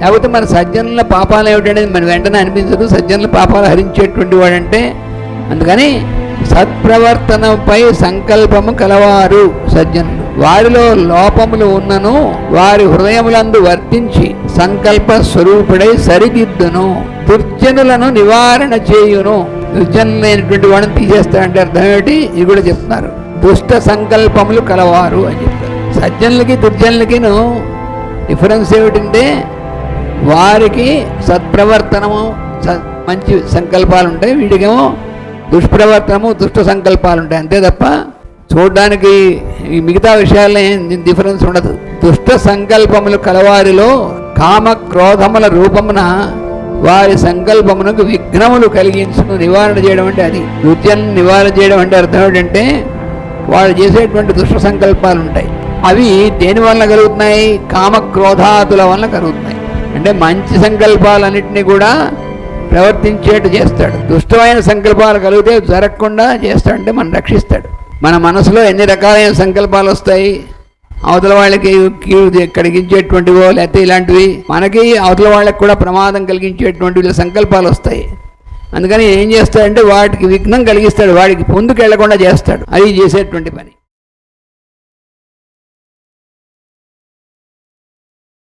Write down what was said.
లేకపోతే మన సజ్జనుల పాపాలు ఏమిటనేది మన వెంటనే అనిపించదు. సజ్జనుల పాపాలు హరించేటువంటి వాడంటే అందుకని సత్ప్రవర్తనపై సంకల్పము కలవారు సజ్జనులు. వారిలో లోపములు ఉన్నను వారి హృదయములందు వర్తించి సంకల్ప స్వరూపుడై సరిదిద్దును దుర్జనులను నివారణ చేయును. దుర్జనులైనటువంటి వాడిని తీసేస్తారంటే అర్థం ఏమిటి? ఇది కూడా చెప్తున్నారు. దుష్ట సంకల్పములు కలవారు అని చెప్తారు. సజ్జనులకి దుర్జనులకిను డిఫరెన్స్ ఏమిటంటే వారికి సత్ప్రవర్తనము స- మంచి సంకల్పాలు ఉంటాయి వీడికేమో దుష్ప్రవర్తనము దుష్ట సంకల్పాలు ఉంటాయి అంతే తప్ప చూడడానికి ఈ మిగతా విషయాల్లో ఏం డిఫరెన్స్ ఉండదు. దుష్ట సంకల్పములు కలవారిలో కామ క్రోధముల రూపమున వారి సంకల్పమునకు విఘ్నములు కలిగించును నివారణ చేయడం అంటే అది. నృత్యం నివారణ చేయడం అంటే అర్థం ఏంటంటే వాళ్ళు చేసేటువంటి దుష్ట సంకల్పాలు ఉంటాయి అవి దేని వలన కలుగుతున్నాయి? కామక్రోధాతుల వలన కలుగుతున్నాయి. అంటే మంచి సంకల్పాలన్నింటినీ కూడా ప్రవర్తించేట్టు చేస్తాడు. దుష్టమైన సంకల్పాలు కలిగితే జరగకుండా చేస్తాడంటే మనం రక్షిస్తాడు. మన మనసులో ఎన్ని రకాలైన సంకల్పాలు వస్తాయి? అవతల వాళ్ళకి కీడు కలిగించేటువంటివో లేకపోతే ఇలాంటివి మనకి అవతల వాళ్ళకి కూడా ప్రమాదం కలిగించేటువంటి సంకల్పాలు వస్తాయి. అందుకని ఏం చేస్తాడంటే వాటికి విఘ్నం కలిగిస్తాడు. వాడికి ముందుకు వెళ్ళకుండా చేస్తాడు. అది చేసేటువంటి పని.